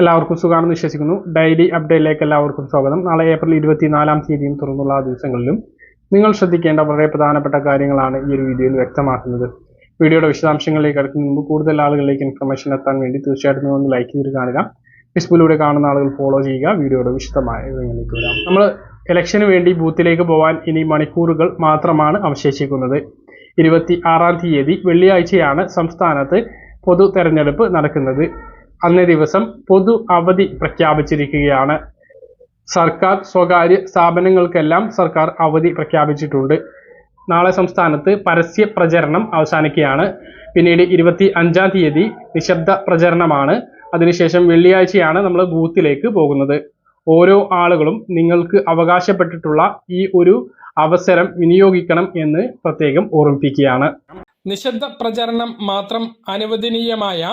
എല്ലാവർക്കും സുഖമാണെന്ന് വിശ്വസിക്കുന്നു. ഡെയിലി അപ്ഡേറ്റിലേക്ക് എല്ലാവർക്കും സ്വാഗതം. നാളെ ഏപ്രിൽ ഇരുപത്തിനാലാം തീയതിയും തുറന്നുള്ള ദിവസങ്ങളിലും നിങ്ങൾ ശ്രദ്ധിക്കേണ്ട വളരെ പ്രധാനപ്പെട്ട കാര്യങ്ങളാണ് ഈ ഒരു വീഡിയോയിൽ വ്യക്തമാക്കുന്നത്. വീഡിയോയുടെ വിശദാംശങ്ങളിലേക്ക് അടുക്കുന്നതിന് മുമ്പ് കൂടുതൽ ആളുകളിലേക്ക് ഇൻഫർമേഷൻ എത്താൻ വേണ്ടി തീർച്ചയായിട്ടും ഒന്ന് ലൈക്ക് ചെയ്ത് കാണുക. ഫേസ്ബുക്കിലൂടെ കാണുന്ന ആളുകൾ ഫോളോ ചെയ്യുക. വീഡിയോയുടെ വിശദമായ വിവരങ്ങളിലേക്ക് വരാം. നമ്മൾ ഇലക്ഷന് വേണ്ടി ബൂത്തിലേക്ക് പോകാൻ ഇനി മണിക്കൂറുകൾ മാത്രമാണ് അവശേഷിക്കുന്നത്. ഇരുപത്തി ആറാം തീയതി വെള്ളിയാഴ്ചയാണ് സംസ്ഥാനത്ത് പൊതു തെരഞ്ഞെടുപ്പ് നടക്കുന്നത്. അന്നേ ദിവസം പൊതു അവധി പ്രഖ്യാപിച്ചിരിക്കുകയാണ്. സർക്കാർ സ്വകാര്യ സ്ഥാപനങ്ങൾക്കെല്ലാം സർക്കാർ അവധി പ്രഖ്യാപിച്ചിട്ടുണ്ട്. നാളെ സംസ്ഥാനത്ത് പരസ്യ പ്രചരണം അവസാനിക്കുകയാണ്. പിന്നീട് ഇരുപത്തി അഞ്ചാം തീയതി നിശബ്ദ പ്രചരണമാണ്. അതിനുശേഷം വെള്ളിയാഴ്ചയാണ് നമ്മൾ ബൂത്തിലേക്ക് പോകുന്നത്. ഓരോ ആളുകളും നിങ്ങൾക്ക് അവകാശപ്പെട്ടിട്ടുള്ള ഈ ഒരു അവസരം വിനിയോഗിക്കണം എന്ന് പ്രത്യേകം ഓർമ്മിപ്പിക്കുകയാണ്. നിശബ്ദ പ്രചരണം മാത്രം അനുവദനീയമായ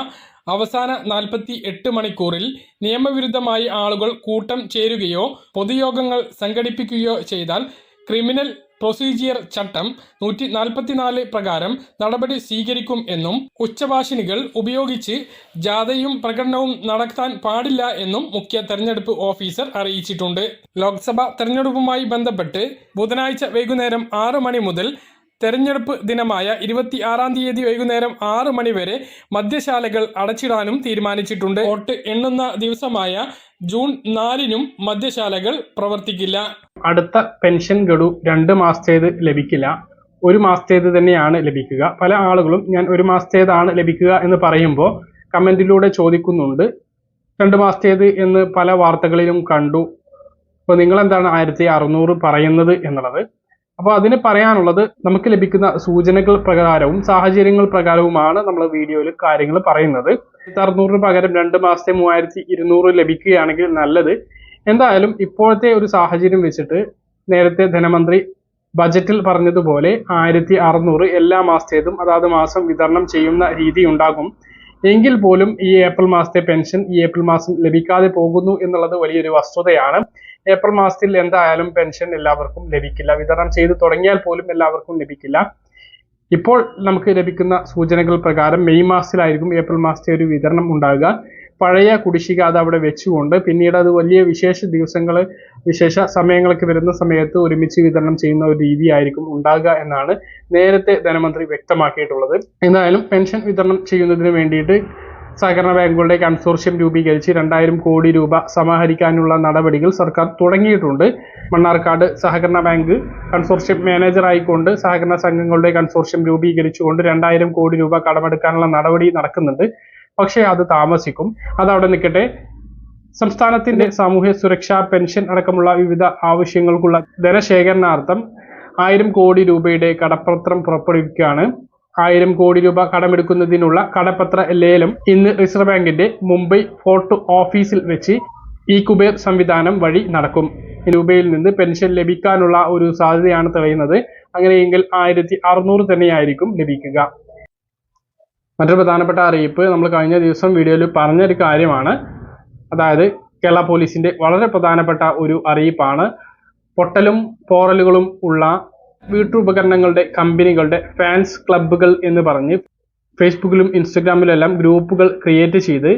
അവസാന നാൽപ്പത്തി എട്ട് മണിക്കൂറിൽ നിയമവിരുദ്ധമായി ആളുകൾ കൂട്ടം ചേരുകയോ പൊതുയോഗങ്ങൾ സംഘടിപ്പിക്കുകയോ ചെയ്താൽ ക്രിമിനൽ പ്രൊസീജിയർ ചട്ടം നൂറ്റി നാൽപ്പത്തിനാല് പ്രകാരം നടപടി സ്വീകരിക്കും എന്നും ഉച്ചഭാഷിണികൾ ഉപയോഗിച്ച് ജാഥയും പ്രകടനവും നടത്താൻ പാടില്ല എന്നും മുഖ്യ തെരഞ്ഞെടുപ്പ് ഓഫീസർ അറിയിച്ചിട്ടുണ്ട്. ലോക്സഭാ തെരഞ്ഞെടുപ്പുമായി ബന്ധപ്പെട്ട് ബുധനാഴ്ച വൈകുന്നേരം ആറ് മണി മുതൽ തെരഞ്ഞെടുപ്പ് ദിനമായ ഇരുപത്തി ആറാം തീയതി വൈകുന്നേരം ആറ് മണി വരെ മദ്യശാലകൾ അടച്ചിടാനും തീരുമാനിച്ചിട്ടുണ്ട്. വോട്ട് എണ്ണുന്ന ദിവസമായ ജൂൺ നാലിനും മദ്യശാലകൾ പ്രവർത്തിക്കില്ല. അടുത്ത പെൻഷൻ ഗഡു രണ്ട് മാസത്തേത് ലഭിക്കില്ല. ഒരു മാസത്തേത് തന്നെയാണ് ലഭിക്കുക. പല ആളുകളും ഞാൻ ഒരു മാസത്തേതാണ് ലഭിക്കുക എന്ന് പറയുമ്പോൾ കമന്റിലൂടെ ചോദിക്കുന്നുണ്ട്. രണ്ട് മാസത്തേത് എന്ന് പല വാർത്തകളിലും കണ്ടു. അപ്പോൾ നിങ്ങൾ എന്താണ് ആയിരത്തി അറുന്നൂറ് പറയുന്നത് എന്നുള്ളത്? അപ്പോൾ അതിന് പറയാനുള്ളത് നമുക്ക് ലഭിക്കുന്ന സൂചനകൾ പ്രകാരവും സാഹചര്യങ്ങൾ പ്രകാരവുമാണ് നമ്മൾ വീഡിയോയിൽ കാര്യങ്ങൾ പറയുന്നത്. അറുന്നൂറിന് പകരം രണ്ട് മാസത്തെ മൂവായിരത്തി ഇരുന്നൂറ് ലഭിക്കുകയാണെങ്കിൽ നല്ലത്. എന്തായാലും ഇപ്പോഴത്തെ ഒരു സാഹചര്യം വെച്ചിട്ട് നേരത്തെ ധനമന്ത്രി ബജറ്റിൽ പറഞ്ഞതുപോലെ ആയിരത്തി അറുന്നൂറ് എല്ലാ മാസത്തേതും അതാത് മാസം വിതരണം ചെയ്യുന്ന രീതി ഉണ്ടാകും. എങ്കിൽ പോലും ഈ ഏപ്രിൽ മാസത്തെ പെൻഷൻ ഈ ഏപ്രിൽ മാസം ലഭിക്കാതെ പോകുന്നു എന്നുള്ളത് വലിയൊരു വസ്തുതയാണ്. ഏപ്രിൽ മാസത്തിൽ എന്തായാലും പെൻഷൻ എല്ലാവർക്കും ലഭിക്കില്ല. വിതരണം ചെയ്തു തുടങ്ങിയാൽ പോലും എല്ലാവർക്കും ലഭിക്കില്ല. ഇപ്പോൾ നമുക്ക് ലഭിക്കുന്ന സൂചനകൾ പ്രകാരം മെയ് മാസത്തിലായിരിക്കും ഏപ്രിൽ മാസത്തെ ഒരു വിതരണം ഉണ്ടാകുക പഴയ കുടിശ്ശിക അത് അവിടെ വെച്ചുകൊണ്ട് പിന്നീട് അത് വലിയ വിശേഷ ദിവസങ്ങൾ വിശേഷ സമയങ്ങളൊക്കെ വരുന്ന സമയത്ത് ഒരുമിച്ച് വിതരണം ചെയ്യുന്ന ഒരു രീതിയായിരിക്കും ഉണ്ടാകുക എന്നാണ് നേരത്തെ ധനമന്ത്രി വ്യക്തമാക്കിയിട്ടുള്ളത്. എന്തായാലും പെൻഷൻ വിതരണം ചെയ്യുന്നതിന് വേണ്ടിയിട്ട് സഹകരണ ബാങ്കുകളുടെ കൺസോർഷ്യം രൂപീകരിച്ച് രണ്ടായിരം കോടി രൂപ സമാഹരിക്കാനുള്ള നടപടികൾ സർക്കാർ തുടങ്ങിയിട്ടുണ്ട്. മണ്ണാർക്കാട് സഹകരണ ബാങ്ക് കൺസോർഷ്യം മാനേജറായിക്കൊണ്ട് സഹകരണ സംഘങ്ങളുടെ കൺസോർഷ്യം രൂപീകരിച്ചുകൊണ്ട് രണ്ടായിരം കോടി രൂപ കടമെടുക്കാനുള്ള നടപടി നടക്കുന്നുണ്ട്. പക്ഷേ അത് താമസിക്കും. അത് അവിടെ നിൽക്കട്ടെ. സംസ്ഥാനത്തിന്റെ സാമൂഹ്യ സുരക്ഷാ പെൻഷൻ അടക്കമുള്ള വിവിധ ആവശ്യങ്ങൾക്കുള്ള ധനശേഖരണാർത്ഥം ആയിരം കോടി രൂപയുടെ കടപ്പത്രം പുറപ്പെടുവിക്കുകയാണ്. ആയിരം കോടി രൂപ കടമെടുക്കുന്നതിനുള്ള കടപ്പത്ര ലേലം ഇന്ന് റിസർവ് ബാങ്കിന്റെ മുംബൈ ഫോർട്ട് ഓഫീസിൽ വെച്ച് ഈ കുബേർ സംവിധാനം വഴി നടക്കും. രൂപയിൽ നിന്ന് പെൻഷൻ ലഭിക്കാനുള്ള ഒരു സാധ്യതയാണ് തെളിയുന്നത്. അങ്ങനെയെങ്കിൽ ആയിരത്തി അറുന്നൂറ് തന്നെയായിരിക്കും ലഭിക്കുക. മറ്റൊരു പ്രധാനപ്പെട്ട അറിയിപ്പ് നമ്മൾ കഴിഞ്ഞ ദിവസം വീഡിയോയിൽ പറഞ്ഞൊരു കാര്യമാണ്. അതായത് കേരള പോലീസിന്റെ വളരെ പ്രധാനപ്പെട്ട ഒരു അറിയിപ്പാണ്. പൊട്ടലും പോറലുകളും ഉള്ള വീട്ടുപകരണങ്ങളുടെ കമ്പനികളുടെ ഫാൻസ് ക്ലബ്ബുകൾ എന്ന് പറഞ്ഞ് ഫേസ്ബുക്കിലും ഇൻസ്റ്റഗ്രാമിലും എല്ലാം ഗ്രൂപ്പുകൾ ക്രിയേറ്റ് ചെയ്ത്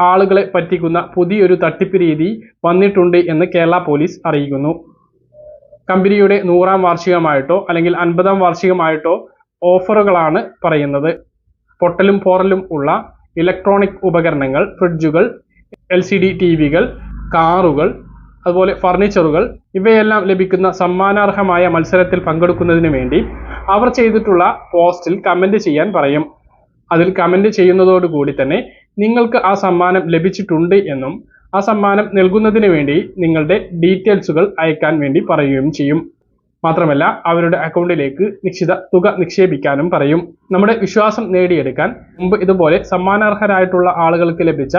ആളുകളെ പറ്റിക്കുന്ന പുതിയൊരു തട്ടിപ്പ് രീതി വന്നിട്ടുണ്ട് എന്ന് കേരള പോലീസ് അറിയിക്കുന്നു. കമ്പനിയുടെ നൂറാം വാർഷികമായിട്ടോ അല്ലെങ്കിൽ അൻപതാം വാർഷികമായിട്ടോ ഓഫറുകളാണ് പറയുന്നത്. പൊട്ടലും പോറലും ഉള്ള ഇലക്ട്രോണിക് ഉപകരണങ്ങൾ ഫ്രിഡ്ജുകൾ എൽ സി ഡി ടി വികൾ കാറുകൾ അതുപോലെ ഫർണിച്ചറുകൾ ഇവയെല്ലാം ലഭിക്കുന്ന സമ്മാനാർഹമായ മത്സരത്തിൽ പങ്കെടുക്കുന്നതിന് വേണ്ടി അവർ ചെയ്തിട്ടുള്ള പോസ്റ്റിൽ കമന്റ് ചെയ്യാൻ പറയും. അതിൽ കമന്റ് ചെയ്യുന്നതോടുകൂടി തന്നെ നിങ്ങൾക്ക് ആ സമ്മാനം ലഭിച്ചിട്ടുണ്ട് എന്നും ആ സമ്മാനം നൽകുന്നതിന് വേണ്ടി നിങ്ങളുടെ ഡീറ്റെയിൽസുകൾ അയക്കാൻ വേണ്ടി പറയുകയും ചെയ്യും. മാത്രമല്ല അവരുടെ അക്കൗണ്ടിലേക്ക് നിശ്ചിത തുക നിക്ഷേപിക്കാനും പറയും. നമ്മുടെ വിശ്വാസം നേടിയെടുക്കാൻ മുമ്പ് ഇതുപോലെ സമ്മാനാർഹരായിട്ടുള്ള ആളുകൾക്ക് ലഭിച്ച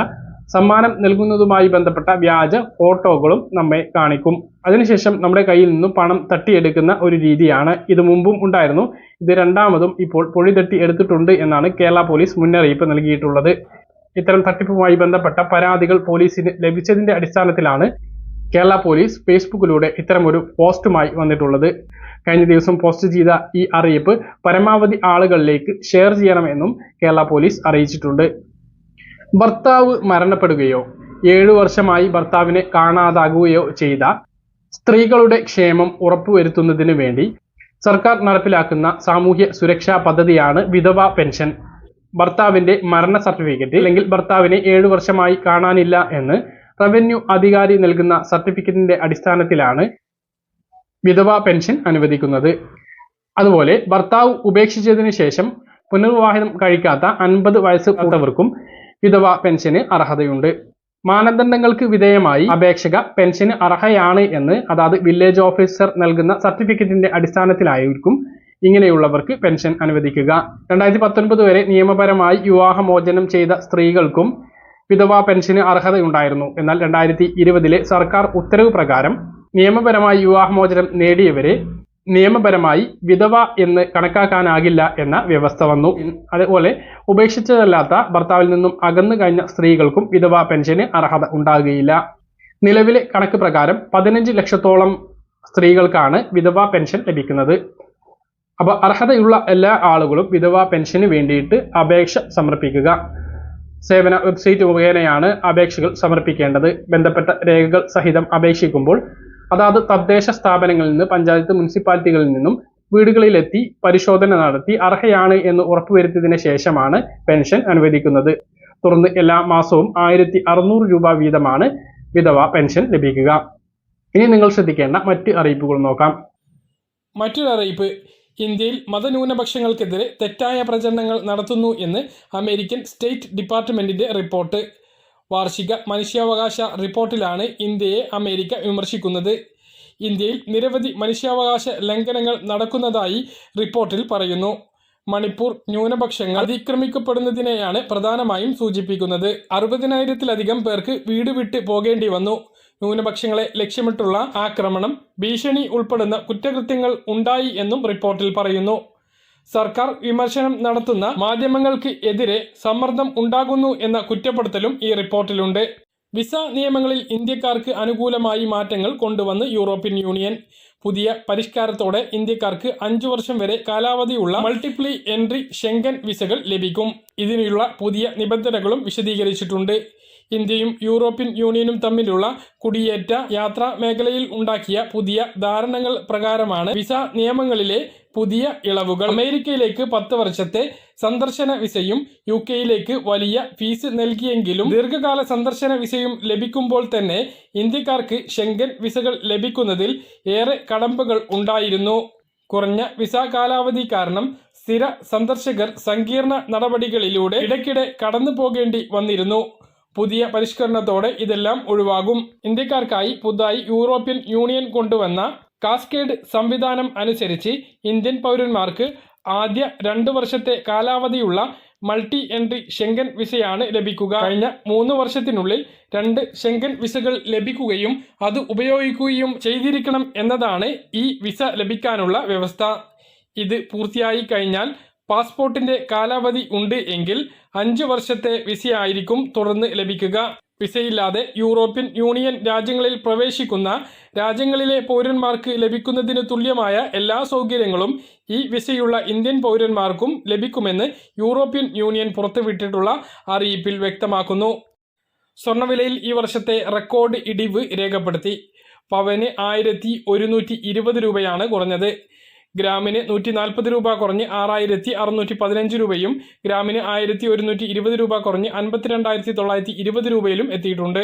സമ്മാനം നൽകുന്നതുമായി ബന്ധപ്പെട്ട വ്യാജ ഫോട്ടോകളും നമ്മെ കാണിക്കും. അതിനുശേഷം നമ്മുടെ കയ്യിൽ നിന്നും പണം തട്ടിയെടുക്കുന്ന ഒരു രീതിയാണ് ഇത് മുമ്പും ഉണ്ടായിരുന്നു. ഇത് രണ്ടാമതും ഇപ്പോൾ പൊഴി തട്ടി എടുത്തിട്ടുണ്ട് എന്നാണ് കേരള പോലീസ് മുന്നറിയിപ്പ് നൽകിയിട്ടുള്ളത്. ഇത്തരം തട്ടിപ്പുമായി ബന്ധപ്പെട്ട പരാതികൾ പോലീസിന് ലഭിച്ചതിന്റെ അടിസ്ഥാനത്തിലാണ് കേരള പോലീസ് ഫേസ്ബുക്കിലൂടെ ഇത്തരമൊരു പോസ്റ്റുമായി വന്നിട്ടുള്ളത്. കഴിഞ്ഞ ദിവസം പോസ്റ്റ് ചെയ്ത ഈ അറിയിപ്പ് പരമാവധി ആളുകളിലേക്ക് ഷെയർ ചെയ്യണമെന്നും കേരള പോലീസ് അറിയിച്ചിട്ടുണ്ട്. ഭർത്താവ് മരണപ്പെടുകയോ ഏഴു വർഷമായി ഭർത്താവിനെ കാണാതാകുകയോ ചെയ്ത സ്ത്രീകളുടെ ക്ഷേമം ഉറപ്പുവരുത്തുന്നതിന് വേണ്ടി സർക്കാർ നടപ്പിലാക്കുന്ന സാമൂഹ്യ സുരക്ഷാ പദ്ധതിയാണ് വിധവ പെൻഷൻ. ഭർത്താവിന്റെ മരണ സർട്ടിഫിക്കറ്റ് അല്ലെങ്കിൽ ഭർത്താവിനെ ഏഴു വർഷമായി കാണാനില്ല എന്ന് റവന്യൂ അധികാരി നൽകുന്ന സർട്ടിഫിക്കറ്റിന്റെ അടിസ്ഥാനത്തിലാണ് വിധവ പെൻഷൻ അനുവദിക്കുന്നത്. അതുപോലെ ഭർത്താവ് ഉപേക്ഷിച്ചതിന് ശേഷം പുനർവിവാഹം കഴിക്കാത്ത അൻപത് വയസ്സ് കൂട്ടവർക്കും വിധവ പെൻഷന് അർഹതയുണ്ട്. മാനദണ്ഡങ്ങൾക്ക് വിധേയമായി അപേക്ഷക പെൻഷന് അർഹയാണ് എന്ന് അതായത് വില്ലേജ് ഓഫീസർ നൽകുന്ന സർട്ടിഫിക്കറ്റിന്റെ അടിസ്ഥാനത്തിലായിരിക്കും ഇങ്ങനെയുള്ളവർക്ക് പെൻഷൻ അനുവദിക്കുക. രണ്ടായിരത്തി പത്തൊൻപത് വരെ നിയമപരമായി വിവാഹമോചനം ചെയ്ത സ്ത്രീകൾക്കും വിധവാ പെൻഷന് അർഹതയുണ്ടായിരുന്നു. എന്നാൽ രണ്ടായിരത്തി ഇരുപതിലെ സർക്കാർ ഉത്തരവ് പ്രകാരം നിയമപരമായി വിവാഹമോചനം നേടിയവരെ നിയമപരമായി വിധവ എന്ന് കണക്കാക്കാനാകില്ല എന്ന വ്യവസ്ഥ വന്നു. അതുപോലെ ഉപേക്ഷിച്ചതല്ലാത്ത ഭർത്താവിൽ നിന്നും അകന്നു കഴിഞ്ഞ സ്ത്രീകൾക്കും വിധവ പെൻഷന് അർഹത ഉണ്ടാകുകയില്ല. നിലവിലെ കണക്ക് പ്രകാരം പതിനഞ്ച് ലക്ഷത്തോളം സ്ത്രീകൾക്കാണ് വിധവ പെൻഷൻ ലഭിക്കുന്നത്. അപ്പോൾ അർഹതയുള്ള എല്ലാ ആളുകളും വിധവ പെൻഷന് വേണ്ടിയിട്ട് അപേക്ഷ സമർപ്പിക്കുക. സേവന വെബ്സൈറ്റ് മുഖേനയാണ് അപേക്ഷകൾ സമർപ്പിക്കേണ്ടത്. ബന്ധപ്പെട്ട രേഖകൾ സഹിതം അപേക്ഷിക്കുമ്പോൾ അതാത് തദ്ദേശ സ്ഥാപനങ്ങളിൽ നിന്ന് പഞ്ചായത്ത് മുനിസിപ്പാലിറ്റികളിൽ നിന്നും വീടുകളിലെത്തി പരിശോധന നടത്തി അർഹയാണ് എന്ന് ഉറപ്പുവരുത്തിയതിനു ശേഷമാണ് പെൻഷൻ അനുവദിക്കുന്നത്. തുടർന്ന് എല്ലാ മാസവും ആയിരത്തി അറുന്നൂറ് രൂപ വീതമാണ് വിധവ പെൻഷൻ ലഭിക്കുക. ഇനി നിങ്ങൾ ശ്രദ്ധിക്കേണ്ട മറ്റ് അറിയിപ്പുകൾ നോക്കാം. മറ്റൊരു അറിയിപ്പ്. ഇന്ത്യയിൽ മതന്യൂനപക്ഷങ്ങൾക്കെതിരെ തെറ്റായ പ്രചരണങ്ങൾ നടത്തുന്നു എന്ന് അമേരിക്കൻ സ്റ്റേറ്റ് ഡിപ്പാർട്ട്മെന്റിന്റെ റിപ്പോർട്ട്. വാർഷിക മനുഷ്യാവകാശ റിപ്പോർട്ടിലാണ് ഇന്ത്യയെ അമേരിക്ക വിമർശിക്കുന്നത്. ഇന്ത്യയിൽ നിരവധി മനുഷ്യാവകാശ ലംഘനങ്ങൾ നടക്കുന്നതായി റിപ്പോർട്ടിൽ പറയുന്നു. മണിപ്പൂർ ന്യൂനപക്ഷങ്ങൾ അതിക്രമിക്കപ്പെടുന്നതിനെയാണ് പ്രധാനമായും സൂചിപ്പിക്കുന്നത്. അറുപതിനായിരത്തിലധികം പേർക്ക് വീട് വിട്ട് പോകേണ്ടി വന്നു. ന്യൂനപക്ഷങ്ങളെ ലക്ഷ്യമിട്ടുള്ള ആക്രമണം ഭീഷണി ഉൾപ്പെടുന്ന കുറ്റകൃത്യങ്ങൾ ഉണ്ടായി എന്നും റിപ്പോർട്ടിൽ പറയുന്നു. സർക്കാർ വിമർശനം നടത്തുന്ന മാധ്യമങ്ങൾക്ക് എതിരെ സമ്മർദ്ദം ഉണ്ടാകുന്നു എന്ന കുറ്റപ്പെടുത്തലും ഈ റിപ്പോർട്ടിലുണ്ട്. വിസ നിയമങ്ങളിൽ ഇന്ത്യക്കാർക്ക് അനുകൂലമായി മാറ്റങ്ങൾ കൊണ്ടുവന്ന് യൂറോപ്യൻ യൂണിയൻ പുതിയ പരിഷ്കാരത്തോടെ ഇന്ത്യക്കാർക്ക് അഞ്ചു വർഷം വരെ കാലാവധിയുള്ള മൾട്ടിപ്ലി എൻട്രി ഷെങ്കൻ വിസകൾ ലഭിക്കും. ഇതിനുള്ള പുതിയ നിബന്ധനകളും വിശദീകരിച്ചിട്ടുണ്ട്. ഇന്ത്യയും യൂറോപ്യൻ യൂണിയനും തമ്മിലുള്ള കുടിയേറ്റ യാത്രാ മേഖലയിൽ ഉണ്ടാക്കിയ പുതിയ ധാരണകൾ പ്രകാരമാണ് വിസ നിയമങ്ങളിലെ പുതിയ ഇളവുകൾ. അമേരിക്കയിലേക്ക് പത്ത് വർഷത്തെ സന്ദർശന വിസയും യു കെയിലേക്ക് വലിയ ഫീസ് നൽകിയെങ്കിലും ദീർഘകാല സന്ദർശന വിസയും ലഭിക്കുമ്പോൾ തന്നെ ഇന്ത്യക്കാർക്ക് ഷെങ്കൻ വിസകൾ ലഭിക്കുന്നതിൽ ഏറെ കടമ്പകൾ ഉണ്ടായിരുന്നു. കുറഞ്ഞ വിസ കാലാവധി കാരണം സ്ഥിര സന്ദർശകർ സങ്കീർണ നടപടികളിലൂടെ ഇടയ്ക്കിടെ കടന്നു പോകേണ്ടി വന്നിരുന്നു. പുതിയ പരിഷ്കരണത്തോടെ ഇതെല്ലാം ഒഴിവാകും. ഇന്ത്യക്കാർക്കായി പുതുതായി യൂറോപ്യൻ യൂണിയൻ കൊണ്ടുവന്ന കാസ്കേഡ് സംവിധാനം അനുസരിച്ച് ഇന്ത്യൻ പൗരന്മാർക്ക് ആദ്യ രണ്ടു വർഷത്തെ കാലാവധിയുള്ള മൾട്ടി എൻട്രി ഷെങ്കൻ വിസയാണ് ലഭിക്കുക. കഴിഞ്ഞ മൂന്ന് വർഷത്തിനുള്ളിൽ രണ്ട് ഷെങ്കൻ വിസകൾ ലഭിക്കുകയും അത് ഉപയോഗിക്കുകയും ചെയ്തിരിക്കണം എന്നതാണ് ഈ വിസ ലഭിക്കാനുള്ള വ്യവസ്ഥ. ഇത് പൂർത്തിയായി കഴിഞ്ഞാൽ പാസ്പോർട്ടിന്റെ കാലാവധി ഉണ്ട് എങ്കിൽ അഞ്ച് വർഷത്തെ വിസയായിരിക്കും തുടർന്ന് ലഭിക്കുക. വിസയില്ലാതെ യൂറോപ്യൻ യൂണിയൻ രാജ്യങ്ങളിൽ പ്രവേശിക്കുന്ന രാജ്യങ്ങളിലെ പൗരന്മാർക്ക് ലഭിക്കുന്നതിന് തുല്യമായ എല്ലാ സൗകര്യങ്ങളും ഈ വിസയുള്ള ഇന്ത്യൻ പൗരന്മാർക്കും ലഭിക്കുമെന്ന് യൂറോപ്യൻ യൂണിയൻ പുറത്തുവിട്ടിട്ടുള്ള അറിയിപ്പിൽ വ്യക്തമാക്കുന്നു. സ്വർണവിലയിൽ ഈ വർഷത്തെ റെക്കോർഡ് ഇടിവ് രേഖപ്പെടുത്തി. പവന് ആയിരത്തി ഒരുന്നൂറ്റി ഇരുപത് രൂപയാണ് കുറഞ്ഞത്. ഗ്രാമിന് നൂറ്റി നാൽപ്പത് രൂപ കുറഞ്ഞ് ആറായിരത്തി അറുന്നൂറ്റി പതിനഞ്ച് രൂപയും ഗ്രാമിന് ആയിരത്തി ഒരുന്നൂറ്റി ഇരുപത് രൂപ കുറഞ്ഞ് അൻപത്തിരണ്ടായിരത്തി തൊള്ളായിരത്തി ഇരുപത് രൂപയിലും എത്തിയിട്ടുണ്ട്.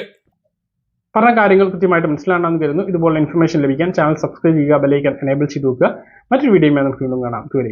പറഞ്ഞ കാര്യങ്ങൾ കൃത്യമായിട്ട് മനസ്സിലാണെന്ന് കരുതുന്നു. ഇതുപോലെ ഇൻഫർമേഷൻ ലഭിക്കാൻ ചാനൽ സബ്സ്ക്രൈബ് ചെയ്യുക ബെലൈക്കൻ എനേബിൾ ചെയ്ത് വെക്കുക. മറ്റൊരു വീഡിയോയുമായി നമുക്ക് വീണ്ടും കാണാം. ഇതുവരെ